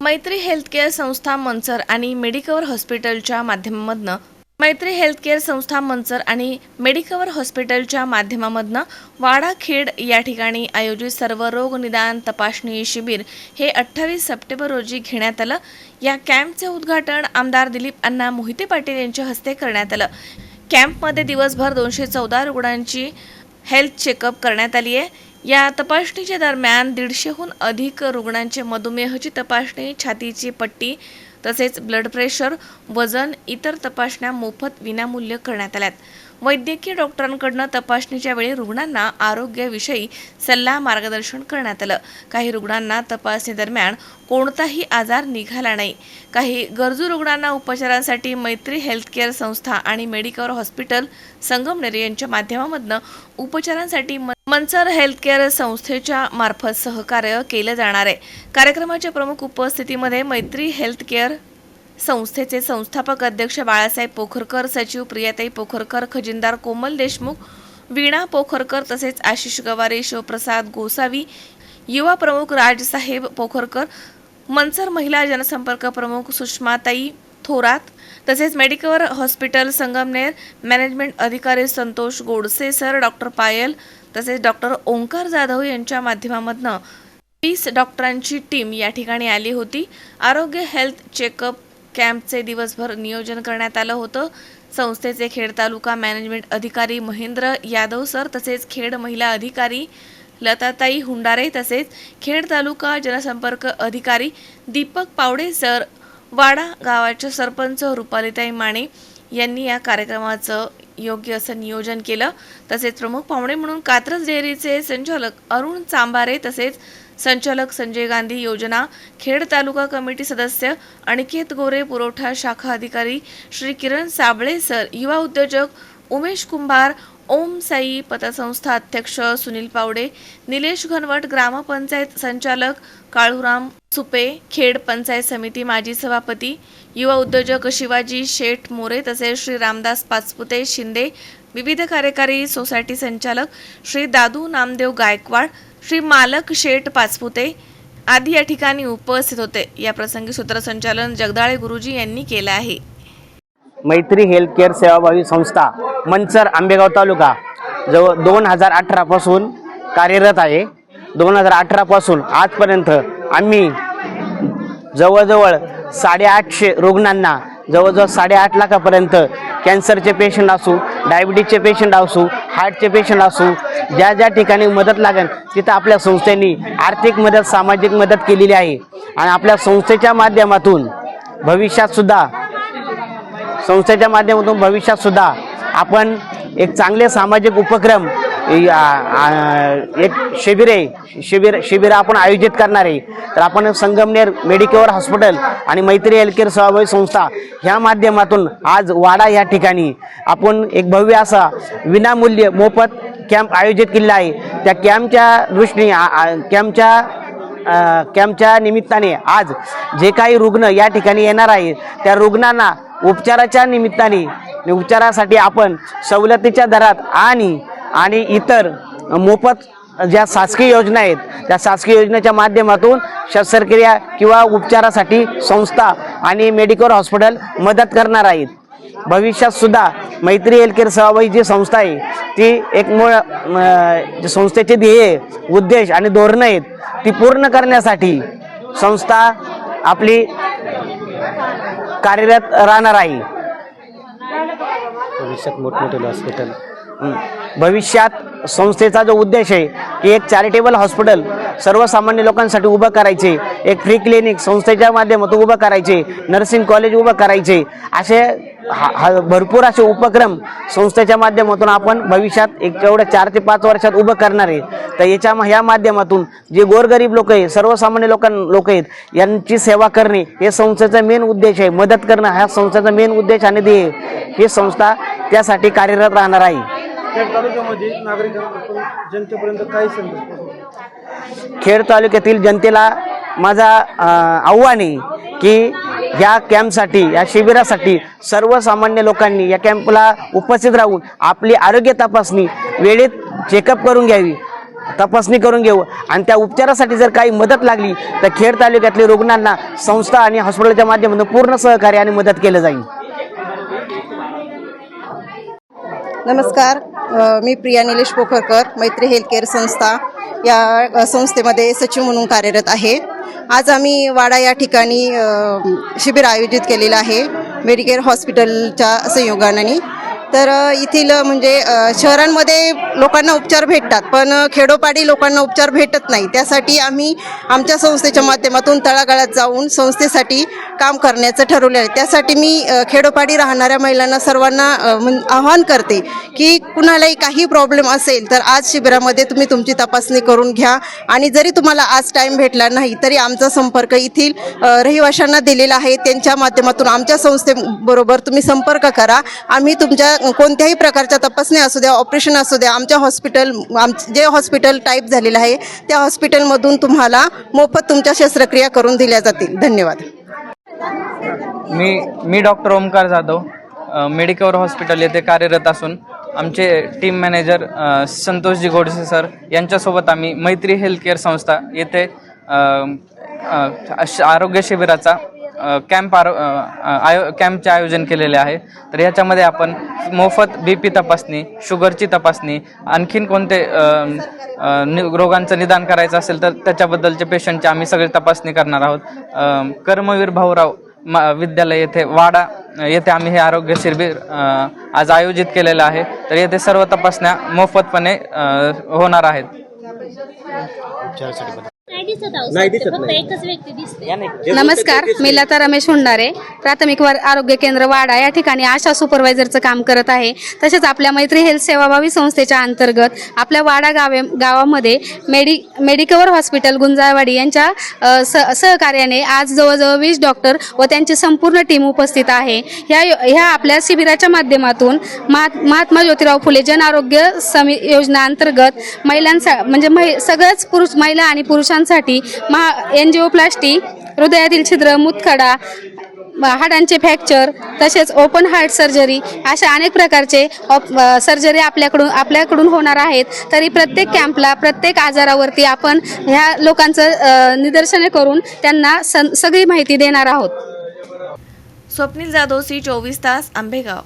मैत्री हेल्थकेअर संस्था मंचर आणि मेडिकवर हॉस्पिटलच्या माध्यमामधनं मैत्री हेल्थकेअर संस्था मंचर आणि मेडिकवर हॉस्पिटलच्या माध्यमामधनं वाडाखेड या ठिकाणी आयोजित सर्व रोग निदान तपासणी शिबिर हे अठ्ठावीस सप्टेंबर रोजी घेण्यात आलं. या कॅम्पचे उद्घाटन आमदार दिलीप अण्णा मोहिते पाटील यांच्या हस्ते करण्यात आलं. कॅम्पमध्ये दिवसभर दोनशे चौदा रुग्णांची हेल्थ चेकअप करण्यात आली आहे या तपासणीच्या दरम्यान दीडशेहून अधिक रुग्णांचे मधुमेहाची तपासणी छातीची पट्टी तसेच ब्लड प्रेशर वजन इतर तपासण्या मोफत विनामूल्य करण्यात आल्यात. वैद्यकीय डॉक्टरांकडनं तपासणीच्या वेळी रुग्णांना आरोग्याविषयी सल्ला मार्गदर्शन करण्यात आलं. काही रुग्णांना तपासणीदरम्यान कोणताही आजार निघाला नाही. काही गरजू रुग्णांना उपचारांसाठी मैत्री हेल्थकेअर संस्था आणि मेडिकवर हॉस्पिटल संगमनेर यांच्या माध्यमामधनं उपचारांसाठी म- मनसर हेल्थकेअर संस्थेच्या मार्फत सहकार्य केलं जाणार आहे. कार्यक्रमाच्या प्रमुख उपस्थितीमध्ये मैत्री हेल्थकेअर संस्थेचे संस्थापक अध्यक्ष बाळासाहेब पोखरकर सचिव प्रियाताई पोखरकर खजिनदार कोमल देशमुख वीणा पोखरकर तसेच आशिष गवारे शिवप्रसाद गोसावी युवा प्रमुख राजसाहेब पोखरकर मनसर महिला जनसंपर्क प्रमुख सुषमाताई थोरात तसेच मेडिकल हॉस्पिटल संगमनेर मॅनेजमेंट अधिकारी संतोष गोडसे सर डॉक्टर पायल तसेच डॉक्टर ओंकार जाधव यांच्या माध्यमामधनं वीस डॉक्टरांची टीम या ठिकाणी आली होती. आरोग्य हेल्थ चेकअप कॅम्पचे दिवसभर नियोजन करण्यात आलं होतं. संस्थेचे खेड तालुका मॅनेजमेंट अधिकारी महेंद्र यादव सर तसेच खेड महिला अधिकारी लताताई हुंडारे तसेच खेड तालुका जनसंपर्क अधिकारी दीपक पावडे सर वाडा गावाचे सरपंच रुपालीताई माने यांनी या कार्यक्रमाचं योग्य असं नियोजन केलं. तसेच प्रमुख पाहुणे म्हणून कात्रज डेअरीचे संचालक अरुण चांबारे तसेच संचालक संजय गांधी योजना खेड तालुका कमिटी सदस्य अनिकेत गोरे पुरवठा शाखा अधिकारी श्री किरण साबळे सर युवा उद्योजक उमेश कुंभार ओम साई पतसंस्था अध्यक्ष सुनील पावडे निलेश घनवट ग्रामपंचायत संचालक काळूराम सुपे खेड पंचायत समिती माजी सभापती युवा उद्योजक शिवाजी शेठ मोरे तसेच श्री रामदास पाचपुते शिंदे विविध कार्यकारी सोसायटी संचालक श्री दादू नामदेव गायकवाड श्री मालक शेठ पाचपुते आदी या ठिकाणी उपस्थित होते. या प्रसंगी सूत्रसंचालन जगदाळे गुरुजी यांनी केलं आहे. मैत्री हेल्थ केअर सेवाभावी संस्था मंचर आंबेगाव तालुका जवळ दोन हजार अठरापासून कार्यरत आहे. दोन हजार अठरापासून आजपर्यंत आम्ही जवळजवळ साडेआठशे रुग्णांना जवळजवळ साडेआठ लाखापर्यंत कॅन्सरचे पेशंट असू डायबिटीजचे पेशंट असू हार्टचे पेशंट असू ज्या ज्या ठिकाणी मदत लागेल तिथं आपल्या संस्थेने आर्थिक मदत सामाजिक मदत केलेली आहे. आणि आपल्या संस्थेच्या माध्यमातून भविष्यातसुद्धा संस्थेच्या माध्यमातून भविष्यात सुद्धा आपण एक चांगले सामाजिक उपक्रम एक शिबिरे शिबिर शिबिर आपण आयोजित करणार आहे. तर आपण संगमनेर मेडिकेअर हॉस्पिटल आणि मैत्री हेल्थकेअर सहभागी संस्था ह्या माध्यमातून आज वाडा या ठिकाणी आपण एक भव्य असा विनामूल्य मोफत कॅम्प आयोजित केलेला आहे. त्या कॅम्पच्या दृष्टीने कॅम्पच्या कॅम्पच्या निमित्ताने आज जे काही रुग्ण या ठिकाणी येणार आहे त्या रुग्णांना उपचाराच्या निमित्ताने उपचारासाठी आपण सवलतीच्या दरात आणि आणि इतर मोफत ज्या शासकीय योजना आहेत त्या शासकीय योजनेच्या माध्यमातून शस्त्रक्रिया किंवा उपचारासाठी संस्था आणि मेडिकल हॉस्पिटल मदत करणार आहेत. भविष्यात सुद्धा मैत्री हेल्थकेअर सेवाभावी जी संस्था आहे ती एक मूळ जी संस्थेचे ध्येय उद्देश आणि धोरणं आहेत ती पूर्ण करण्यासाठी संस्था आपली कार्यरत राहणार आहे भविष्यात मोठमोठे हॉस्पिटल. भविष्यात संस्थेचा जो उद्देश आहे की एक चॅरिटेबल हॉस्पिटल सर्वसामान्य लोकांसाठी उभं करायचे एक फ्री क्लिनिक संस्थेच्या माध्यमातून उभं करायचे नर्सिंग कॉलेज उभं करायचे असे हा- भरपूर असे उपक्रम संस्थेच्या माध्यमातून आपण भविष्यात एक एवढ्या चार ते पाच वर्षात उभं करणार आहे. तर याच्या ह्या माध्यमातून जे गोरगरीब लोक आहे सर्वसामान्य लोकां लोक आहेत यांची सेवा करणे हे संस्थेचा मेन उद्देश आहे. मदत करणं हा संस्थेचा मेन उद्देश आणि ध्येय ही संस्था त्यासाठी कार्यरत राहणार आहे. खेड तालुक्यामध्ये नागरिकांपासून जनतेपर्यंत काही संदेश पोहोचवतो? खेड तालुक्यातील जनतेला माझा अ, आव्हान आहे की या कॅम्पसाठी या शिबिरासाठी सर्वसामान्य लोकांनी या कॅम्पला उपस्थित राहून आपली आरोग्य तपासणी वेळेत चेकअप करून घ्यावी तपासणी करून घेऊ आणि त्या उपचारासाठी जर काही मदत लागली तर खेड तालुक्यातल्या रुग्णांना संस्था आणि हॉस्पिटलच्या माध्यमातून पूर्ण सहकार्य आणि मदत केलं जाईल नमस्कार. मी प्रिया निलेश पोखरकर मैत्री हेल्थकेअर संस्था या संस्थेमध्ये सचिव म्हणून कार्यरत आहे. आज आम्ही वाडा या ठिकाणी शिबिर आयोजित केलेलं आहे. मेडिकेअर हॉस्पिटलच्या संयोगाने. तर येथील म्हणजे शहरांमध्ये लोकांना उपचार भेटतात पण खेडोपाडी लोकांना उपचार भेटत नाही. त्यासाठी आम्ही आमच्या संस्थेच्या माध्यमातून तळागाळात जाऊन संस्थेसाठी काम करण्याचं ठरवलं आहे. त्यासाठी मी खेडोपाडी राहणाऱ्या महिलांना सर्वांना आवाहन करते की कुणालाही काही प्रॉब्लेम असेल तर आज शिबिरामध्ये तुम्ही तुमची तपासणी करून घ्या आणि जरी तुम्हाला आज टाईम भेटला नाही तरी आमचा संपर्क येथील रहिवाशांना दिलेला आहे. त्यांच्या माध्यमातून आमच्या संस्थेबरोबर तुम्ही संपर्क करा. आम्ही तुमच्या कोणत्याही प्रकारच्या तपासणी असू द्या ऑपरेशन असू द्या आमच्या हॉस्पिटल आम जे हॉस्पिटल टाईप झालेलं आहे त्या हॉस्पिटलमधून तुम्हाला मोफत तुमच्या शस्त्रक्रिया करून दिल्या जातील. धन्यवाद. मी मी doctor Omkar Jadhav Medicover hospital येथे कार्यरत असून आमचे टीम मॅनेजर संतोषजी गोडसे सर यांच्यासोबत आम्ही मैत्री हेल्थ केअर संस्था येथे अ, आरोग्य शिबिराचा कॅम्प आरो आयो कॅम्पचे आयोजन केलेले आहे. तर याच्यामध्ये आपण मोफत बी पी तपासणी शुगरची तपासणी आणखीन कोणते नि रोगांचं निदान करायचं असेल तर त्याच्याबद्दलचे पेशंटची आम्ही सगळी तपासणी करणार आहोत. कर्मवीर भाऊराव म विद्यालय येथे वाडा येथे आम्ही हे आरोग्य शिबिर आज आयोजित केलेलं आहे. तर येथे सर्व तपासण्या मोफतपणे होणार आहेत. नाही दिसत फक्त एकच व्यक्ती दिसते. नमस्कार मी लता रमेश हुंडारे. प्राथमिक वर आरोग्य केंद्र वाडा या ठिकाणी आशा सुपरवायझरचं काम करत आहे. तसेच आपल्या मैत्री हेल्थ सेवाभावी संस्थेच्या अंतर्गत आपल्या वाडा गावे गावामध्ये मेडि मेडिकवर हॉस्पिटल गुंजाळवाडी यांच्या अ, सहकार्याने आज जवळजवळ वीस डॉक्टर व त्यांची संपूर्ण टीम उपस्थित आहे. ह्या यो- ह्या आपल्या शिबिराच्या माध्यमातून महात महात्मा ज्योतिराव फुले जन आरोग्य समी योजना अंतर्गत महिलांसा म्हणजे महि सगळ्याच पुरुष महिला आणि पुरुषांसाठी महा एनजिओप्लास्टी हृदयातील छिद्र मुतखडा हाडांचे फ्रॅक्चर तसेच ओपन हार्ट सर्जरी अशा अनेक प्रकारचे ऑप सर्जरी आपल्याकडून आपल्याकडून होणार आहेत. तरी प्रत्येक कॅम्पला प्रत्येक आजारावरती आपण ह्या लोकांचं निदर्शने करून त्यांना सगळी माहिती देणार आहोत. स्वप्नील जाधव सी चोवीस तास आंबेगाव.